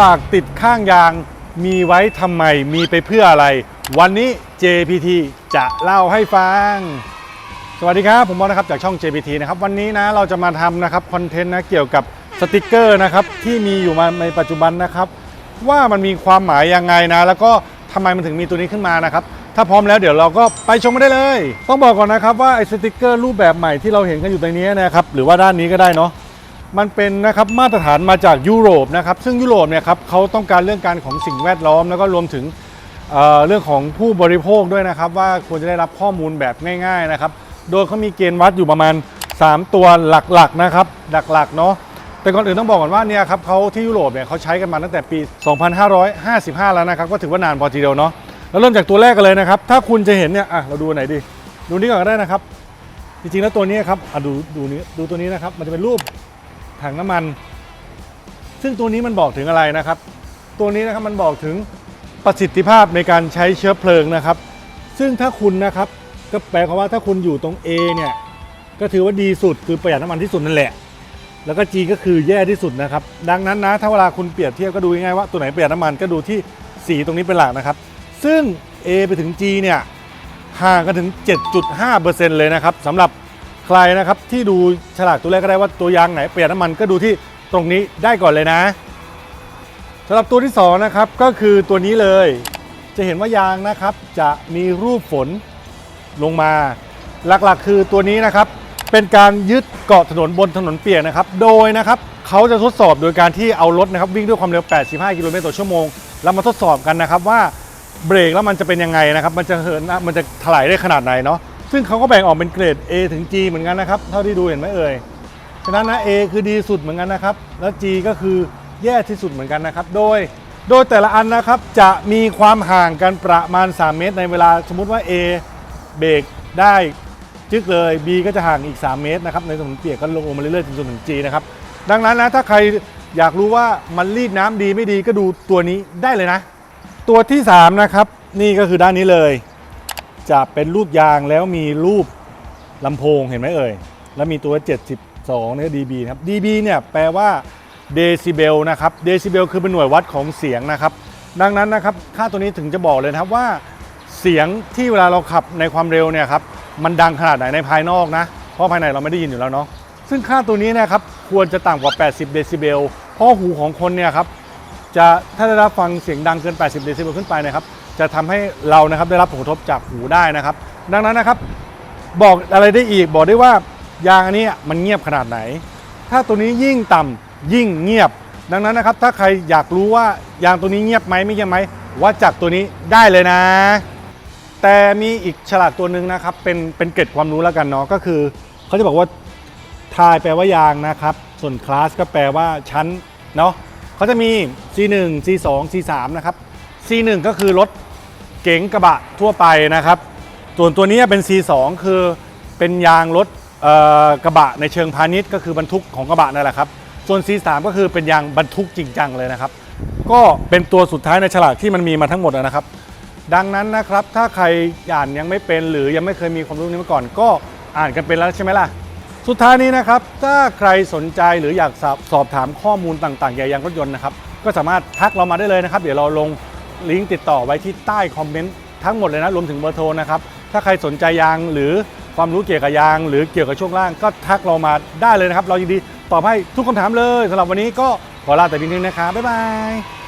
ลากติดข้างยางมีไว้ทำไมมีไปเพื่ออะไร วันนี้ JPT จะเล่าให้ฟัง สวัสดีครับ ผมบอลนะครับจากช่อง JPT นะครับวันนี้นะเราจะมาทำนะครับคอนเทนต์นะเกี่ยวกับสติกเกอร์นะครับที่มีอยู่มาในปัจจุบันนะครับ ว่ามันมีความหมายยังไงนะ แล้วก็ทำไมมันถึงมีตัวนี้ขึ้นมานะครับถ้าพร้อมแล้วเดี๋ยวเราก็ไปชมกันได้เลย ต้องบอกก่อนนะครับว่าไอ้สติกเกอร์รูปแบบใหม่ที่เราเห็นกันอยู่ในนี้นะครับหรือว่าด้านนี้ก็ได้เนาะ มันเป็นนะครับมาตรฐานมาจากยุโรปนะครับซึ่งยุโรปเนี่ยครับเขาต้องการเรื่องการของสิ่งแวดล้อม แล้วก็รวมถึงเเรื่องของผู้บริโภคด้วยนะครับ ว่าควรจะได้รับข้อมูลแบบง่าย ๆนะครับ โดยเขามีเกณฑ์วัดอยู่ประมาณ 3 ตัวหลักๆนะครับหลักๆเนาะแต่ก่อนอื่นต้องบอกก่อนว่าเนี่ยครับเขาที่ยุโรปเนี่ยเขาใช้กันมาตั้งแต่ปี 2555 แล้วนะครับก็ถือว่านานพอทีเดียวเนาะแล้วเริ่มจากตัวแรกกันเลยนะครับ ถ้าคุณจะเห็นเนี่ยอะเราดูไหนดี ดูนี้ก่อนก็ได้นะครับ จริงๆแล้วตัวนี้ครับอะดูดูนี้ดูตัวนี้นะครับ มันจะเป็นรูป ถังน้ำมัน ซึ่งตัวนี้มันบอกถึงอะไรนะครับ ตัวนี้นะครับมันบอกถึงประสิทธิภาพในการใช้เชื้อเพลิงนะครับ ซึ่งถ้าคุณนะครับก็แปลความว่าถ้าคุณอยู่ตรง A เนี่ยก็ถือว่าดีสุดคือประหยัดน้ำมันที่สุดนั่นแหละ แล้วก็ G ก็คือแย่ที่สุดนะครับ ดังนั้นนะถ้าเวลาคุณเปรียบเทียบก็ดูง่ายๆว่าตัวไหนประหยัดน้ำมันก็ดูที่สีตรงนี้เป็นหลักนะครับ ซึ่ง A ไปถึง G เนี่ยห่างกันถึง 7.5%เลยนะครับสำหรับ ใครนะครับที่ดูฉลากตัวแรกก็ได้ว่าตัวยางไหนเประหยัดน้ำมันก็ดูที่ตรงนี้ได้ก่อนเลยนะสำหรับตัวที่สองนะครับก็คือตัวนี้เลย จะเห็นว่ายางนะครับจะมีรูปฝนลงมา หลักๆ คือตัวนี้นะครับเป็นการยึดเกาะถนนบนถนนเปียกนะครับ โดยนะครับเขาจะทดสอบโดยการที่เอารถนะครับวิ่งด้วยความเร็ว 85 กิโลเมตรต่อชั่วโมง แล้วมาทดสอบกันนะครับว่าเบรกแล้วมันจะเป็นยังไงนะครับ มันจะเหินมันจะถลายได้ขนาดไหนเนาะ ซึ่งเขาก็แบ่งออกเป็นเกรด A ถึง G เหมือนกันนะครับ เท่าที่ดูเห็นไหมเอ่ย ฉะนั้นนะ A คือดีสุดเหมือนกันนะครับ แล้ว G ก็คือแย่ที่สุดเหมือนกันนะครับ โดย โดยแต่ละอันนะครับจะมีความห่างกันประมาณ 3 เมตร ในเวลาสมมุติว่า A เบรกได้จึกเลย B ก็จะห่างอีก 3 เมตรนะครับ ในถนนเปียกก็ลงมาเรื่อยๆจนถึง G นะครับ ดังนั้นนะถ้าใครอยากรู้ว่ามันรีดน้ำดีไม่ดีก็ดูตัวนี้ได้เลยนะ ตัวที่ 3 นะครับ นี่ก็คือด้านนี้เลย จะเป็นรูปยางแล้วมีรูปลำโพงเห็นไหมเอ่ย แล้วมีตัว 72เนี่ย dB นะครับ dB เนี่ยแปลว่าเดซิเบลนะครับเดซิเบลคือเป็นหน่วยวัดของเสียงนะครับ ดังนั้นนะครับค่าตัวนี้ถึงจะบอกเลยนะครับว่า เสียงที่เวลาเราขับในความเร็วเนี่ยครับมันดังขนาดไหนในภายนอกนะ เพราะภายในเราไม่ได้ยินอยู่แล้วเนาะซึ่งค่าตัวนี้นะครับควรจะต่ำกว่า 80 เดซิเบลเพราะหูของคนเนี่ยครับจะถ้าได้รับฟังเสียงดังเกิน 80 เดซิเบลขึ้นไปนะครับ จะทำให้เรานะครับได้รับผลกระทบจากหูได้นะครับ ดังนั้นนะครับ บอกอะไรได้อีกบอกได้ว่ายางอันนี้มันเงียบขนาดไหน ถ้าตัวนี้ยิ่งต่ำยิ่งเงียบ ดังนั้นนะครับ ถ้าใครอยากรู้ว่ายางตัวนี้เงียบไหมไม่เงียบไหมวัดจากตัวนี้ได้เลยนะ แต่มีอีกฉลากตัวหนึ่งนะครับ เป็นเป็นเกร็ดความรู้แล้วกันเนาะก็คือเขาจะบอกว่าทายแปลว่ายางนะครับ ส่วนคลาสก็แปลว่าชั้นเนาะเขาจะมี C1 C2 C3 นะครับ C1 ก็คือรถเก๋งกระบะทั่วไปนะครับ ส่วนตัวนี้เป็น C2 คือเป็นยางรถกระบะในเชิงพาณิชย์ก็คือบรรทุกของกระบะนั่นแหละครับ ส่วน C3 ก็คือเป็นยางบรรทุกจริงจังเลยนะครับ ก็เป็นตัวสุดท้ายในฉลากที่มันมีมาทั้งหมดนะครับ ดังนั้นนะครับถ้าใครอ่านยังไม่เป็นหรือยังไม่เคยมีความรู้นี้มาก่อน ก็อ่านกันเป็นแล้วใช่ไหมล่ะ สุดท้ายนี้นะครับ ถ้าใครสนใจหรืออยากสอบสอบถามข้อมูลต่างๆเกี่ยวกับยางรถยนต์นะครับ ก็สามารถทักเรามาได้เลยนะครับ เดี๋ยวเราลง ลิงก์ติดต่อไว้ที่ใต้คอมเมนต์ทั้งหมดเลยนะรวมถึงเบอร์โทรนะครับ ถ้าใครสนใจยางหรือความรู้เกี่ยวกับยาง หรือเกี่ยวกับช่วงล่างก็ทักเรามาได้เลยนะครับ เรายินดีตอบให้ทุกคำถามเลยสำหรับวันนี้ก็ขอลาแต่เพียงเท่านี้นะครับบ๊ายบาย